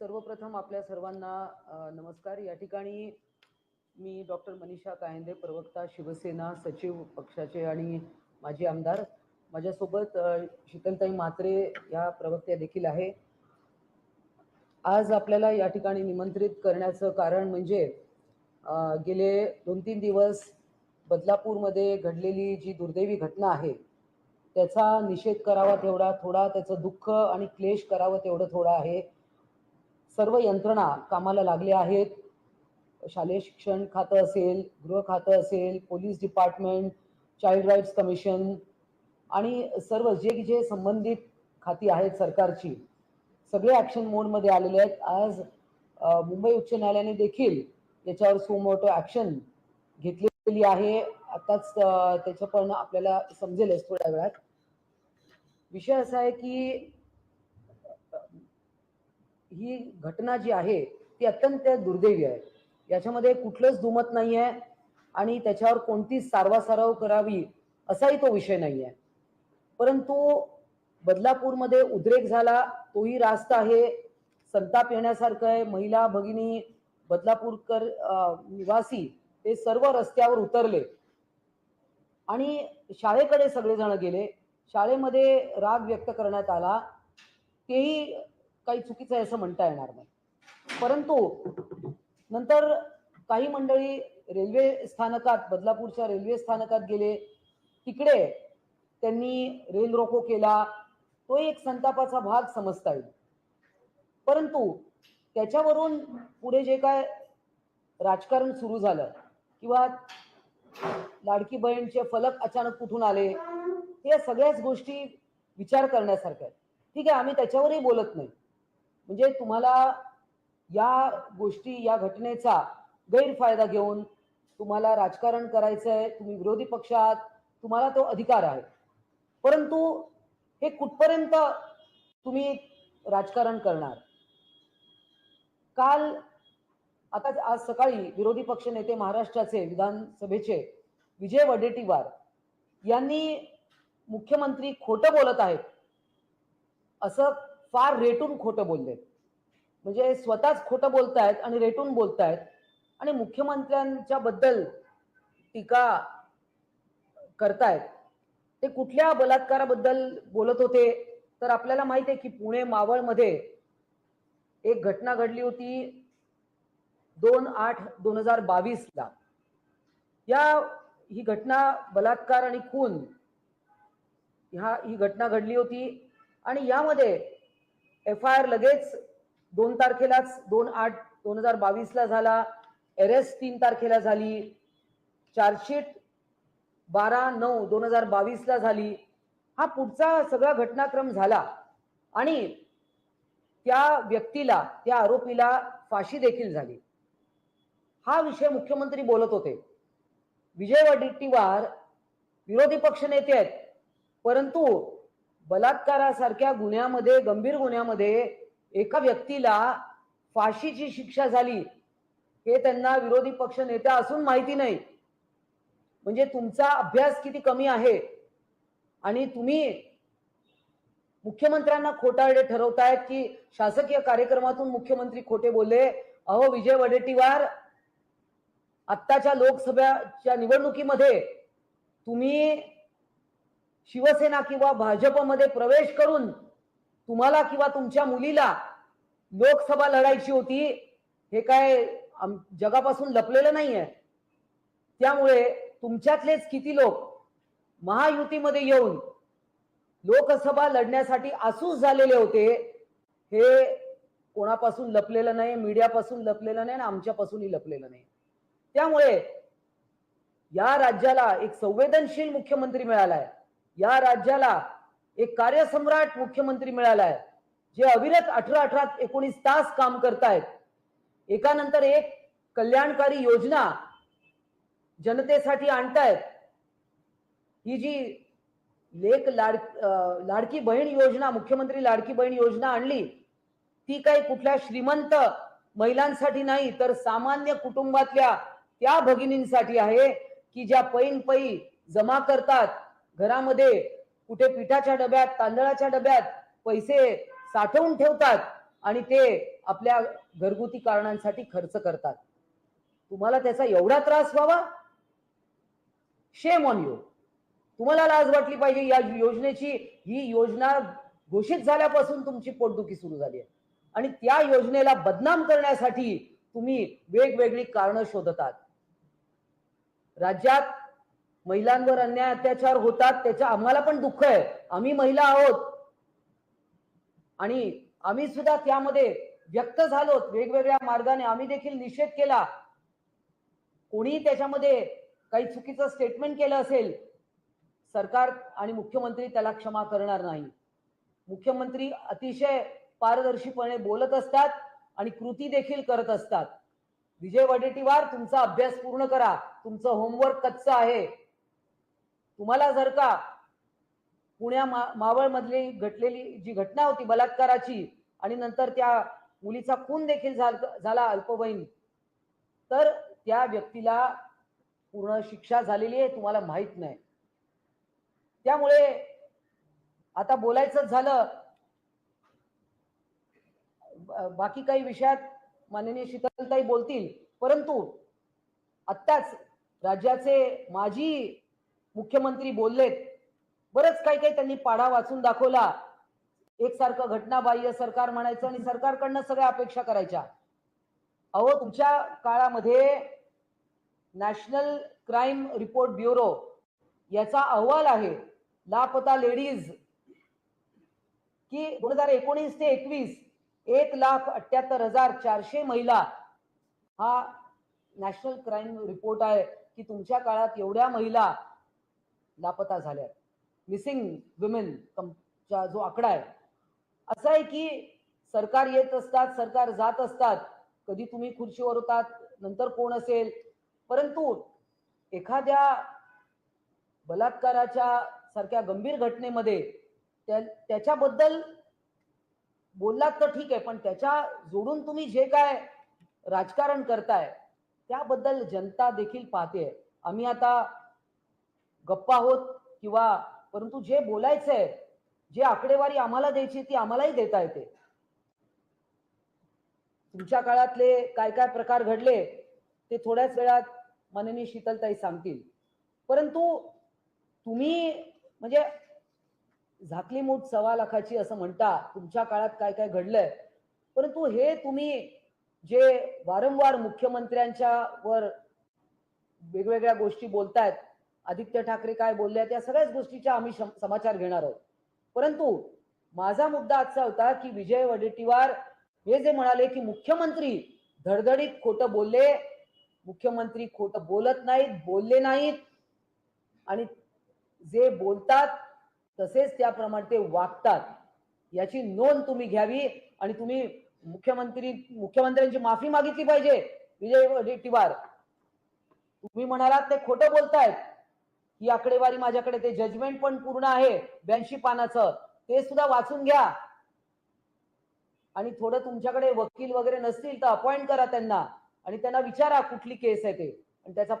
सर्वप्रथम आपल्या सर्वांना नमस्कार. या ठिकाणी मी डॉक्टर मनीषा कायंदे प्रवक्ता शिवसेना सचिव पक्षाचे आणि माजी आमदार. माझ्यासोबत शीतलताई म्हात्रे या प्रवक्त्या देखील आहे. आज आपल्याला या ठिकाणी निमंत्रित करण्याचं कारण म्हणजे गेले दोन तीन दिवस बदलापूरमध्ये घडलेली जी दुर्दैवी घटना आहे त्याचा निषेध करावा तेवढा थोडा त्याचं दुःख आणि क्लेश करावं तेवढं थोडं आहे. सर्व यंत्रणा कामाला लागल्या आहेत. शालेय शिक्षण खातं असेल गृह खातं असेल police department child rights commission आणि सर्व जे जे संबंधित खाती आहेत सरकारची सगळे ॲक्शन मोडमध्ये आलेले आहेत. आज मुंबई उच्च न्यायालयाने देखील याच्यावर सुमोटो ॲक्शन घेतलेली आहे. आताच त्याचं पण आपल्याला समजेलच थोड्या वेळात. विषय असा आहे की ही घटना जी आहे ती अत्यंत दुर्दैवी आहे. याच्यामध्ये कुठलंच दुमत नाही आहे आणि त्याच्यावर कोणतीच सारवासारव करावी असाही तो विषय नाही आहे परंतु बदलापूरमध्ये उद्रेक झाला तोही रास्त आहे. संताप येण्यासारखं आहे. महिला भगिनी बदलापूरकर निवासी ते सर्व रस्त्यावर उतरले. आणि शाळेकडे सगळेजण गेले. शाळेमध्ये राग व्यक्त करण्यात आला. तेही काही चुकीचं आहे असं म्हणता येणार नाही. परंतु नंतर काही मंडळी रेल्वे स्थानकात बदलापूरच्या रेल्वे स्थानकात गेले. तिकडे त्यांनी रेल रोको केला. तो एक संतापाचा भाग समजता येईल. परंतु त्याच्यावरून पुढे जे काय राजकारण सुरू झालं किंवा लाडकी बहीणचे फलक अचानक कुठून आले या सगळ्याच गोष्टी विचार करण्यासारख्या आहेत. ठीक आहे आम्ही त्याच्यावरही बोलत नाही. म्हणजे तुम्हाला या गोष्टी या घटनेचा गैरफायदा घेऊन तुम्हाला राजकारण करायचं आहे तुम्ही विरोधी पक्षात तुम्हाला तो अधिकार आहे. परंतु हे कुठपर्यंत तुम्ही राजकारण करणार? काल आता आज सकाळी विरोधी पक्ष नेते महाराष्ट्राचे विधानसभेचे विजय वडेट्टीवार यांनी मुख्यमंत्री खोटं बोलत आहेत. असं फार रेटून खोटं बोललेत. म्हणजे स्वतःच खोटं बोलतायत आणि रेटून बोलतायत. आणि मुख्यमंत्र्यांच्या बद्दल टीका करतायत. ते कुठल्या बलात्काराबद्दल बोलत होते? तर आपल्याला माहिती आहे की पुणे मावळमध्ये एक घटना घडली होती दोन आठ दोन हजार बावीस ला या ही घटना बलात्कार आणि खून ह्या ही घटना घडली होती. आणि यामध्ये एफ आय आर लगेच दोन तारखेलाच दोन आठ दोन हजार बावीसला झाला. अरेस्ट तीन तारखेला झाली. चार्जशीट बारा नऊ दोन हजार बावीसला झाली. हा पुढचा सगळा घटनाक्रम झाला. आणि त्या व्यक्तीला त्या आरोपीला फाशी देखील झाली. हा विषय मुख्यमंत्री बोलत होते. विजय वडेट्टीवार विरोधी पक्ष नेते आहेत. परंतु बलात्कारासारख्या गुन्ह्यामध्ये गंभीर गुन्ह्यामध्ये एका व्यक्तीला फाशीची शिक्षा झाली. हे त्यांना विरोधी पक्ष नेता असून माहिती नाही. म्हणजे तुमचा अभ्यास किती कमी आहे? आणि तुम्ही मुख्यमंत्र्यांना खोटारडे ठरवतायत की शासकीय कार्यक्रमातून मुख्यमंत्री खोटे बोलले? अहो विजय वडेट्टीवार आत्ताच्या लोकसभेच्या निवडणुकीमध्ये तुम्ही शिवसेना किंवा भाजपमध्ये प्रवेश करून तुम्हाला किंवा तुमच्या मुलीला लोकसभा लढायची होती हे काय जगापासून लपलेलं नाहीये. त्यामुळे तुमच्यातलेच किती लोक महायुतीमध्ये येऊन लोकसभा लढण्यासाठी आसूस झालेले होते हे कोणापासून लपलेलं नाही मीडियापासून लपलेलं नाही आणि आमच्यापासूनही लपलेलं नाही. त्यामुळे या राज्याला एक संवेदनशील मुख्यमंत्री मिळालाय. या राज्याला एक कार्यसम्राट मुख्यमंत्री मिळालाय जे अविरत अठरा अठरा एकोणीस तास काम करतायत. एकानंतर एक कल्याणकारी योजना जनतेसाठी आणतायत. ही जी लेख लाड लाडकी बहीण योजना मुख्यमंत्री लाडकी बहीण योजना आणली ती काही कुठल्या श्रीमंत महिलांसाठी नाही तर सामान्य कुटुंबातल्या त्या भगिनींसाठी आहे की ज्या पैन पै जमा करतात. घरामध्ये कुठे पिठाच्या डब्यात तांदळाच्या डब्यात पैसे साठवून ठेवतात आणि ते आपल्या घरगुती कारणांसाठी खर्च करतात. तुम्हाला त्याचा एवढा त्रास व्हावा? शेम ऑन यू तुम्हाला लाज वाटली पाहिजे या योजनेची? ही योजना घोषित झाल्यापासून तुमची पोटदुखी सुरू झाली आहे. आणि त्या योजनेला बदनाम करण्यासाठी तुम्ही वेगवेगळी कारणं शोधतात. राज्यात महिलांवर अन्याय अत्याचार होतात त्याच्या आम्हाला पण दुःख आहे. आम्ही महिला आहोत. आणि आम्ही सुद्धा त्यामध्ये व्यक्त झालो वेगवेगळ्या मार्गाने आम्ही देखील निषेध केला. कोणी त्याच्यामध्ये काही चुकीचं स्टेटमेंट केलं असेल सरकार आणि मुख्यमंत्री त्याला क्षमा करणार नाही. मुख्यमंत्री अतिशय पारदर्शीपणे बोलत असतात आणि कृती देखील करत असतात. विजय वडेटीवार तुमचा अभ्यास पूर्ण करा. तुमचं होमवर्क कच्चं आहे. तुम्हाला जर का पुण्या मा मावळ मधली घटलेली जी घटना होती बलात्काराची आणि नंतर त्या मुलीचा खून देखील झाला अल्पवयीन तर त्या व्यक्तीला पूर्ण शिक्षा झालेली आहे तुम्हाला माहीत नाही. त्यामुळे आता बोलायचं झालं. बाकी काही विषयात माननीय शीतलताई बोलतील. परंतु आत्ताच राज्याचे माजी मुख्यमंत्री बोललेत. बरंच काही काही त्यांनी पाढा वाचून दाखवला. एकसारखं घटनाबाह्य सरकार म्हणायचं आणि सरकारकडनं सगळ्या अपेक्षा करायच्या. अहो तुमच्या काळामध्ये नॅशनल क्राईम रिपोर्ट ब्युरो याचा अहवाल आहे लापता लेडीज की दोन हजार एकोणीस ते एकवीस एक लाख अठ्याहत्तर हजार चारशे महिला हा नॅशनल क्राईम रिपोर्ट आहे की तुमच्या काळात एवढ्या महिला लापता झाल्या मिसिंग वुमेन चा जो आकडा आहे. असं आहे की सरकार येत असतात सरकार जात असतात. कधी तुम्ही खुर्चीवर होतात नंतर कोण असेल? परंतु एखाद्या बलात्काराच्या सारख्या गंभीर घटनेमध्ये त्या त्याच्याबद्दल बोललात तर ठीक आहे पण त्याच्या जोडून तुम्ही जे काय राजकारण करताय त्याबद्दल जनता देखील पाहते आम्ही आता गप्पा होत किंवा परंतु जे बोलायचंय जे आकडेवारी आम्हाला द्यायची ती आम्हालाही देता येते. तुमच्या काळातले काय काय प्रकार घडले ते थोड्याच वेळात माननीय शीतलताई सांगतील. परंतु तुम्ही म्हणजे झाकली मूठ सव्वा लाखाची असं म्हणता तुमच्या काळात काय काय घडलंय? परंतु हे तुम्ही जे वारंवार मुख्यमंत्र्यांच्या वर वेगवेगळ्या गोष्टी बोलतायत आदित्य ठाकरे काय बोलले त्या सगळ्याच गोष्टीच्या आम्ही समाचार घेणार आहोत. परंतु माझा मुद्दा आजचा होता की विजय वडेट्टीवार हे जे म्हणाले की मुख्यमंत्री धडधडीत खोटं बोलले मुख्यमंत्री खोटं बोलत नाहीत बोलले नाहीत आणि जे बोलतात तसेच त्याप्रमाणे ते वागतात याची नोंद तुम्ही घ्यावी आणि तुम्ही मुख्यमंत्री मुख्यमंत्र्यांची माफी मागितली पाहिजे. विजय वडेट्टीवार तुम्ही म्हणालात ते खोटं बोलतायत. ही आकडेवारी माझ्याकडे ते जजमेंट पण पूर्ण आहे ब्याऐंशी पानाचं. ते सुद्धा वाचून घ्या. आणि थोडं तुमच्याकडे वकील वगैरे नसतील तर अपॉइंट करा त्यांना. आणि त्यांना विचारा कुठली केस आहे ते. आणि त्याचा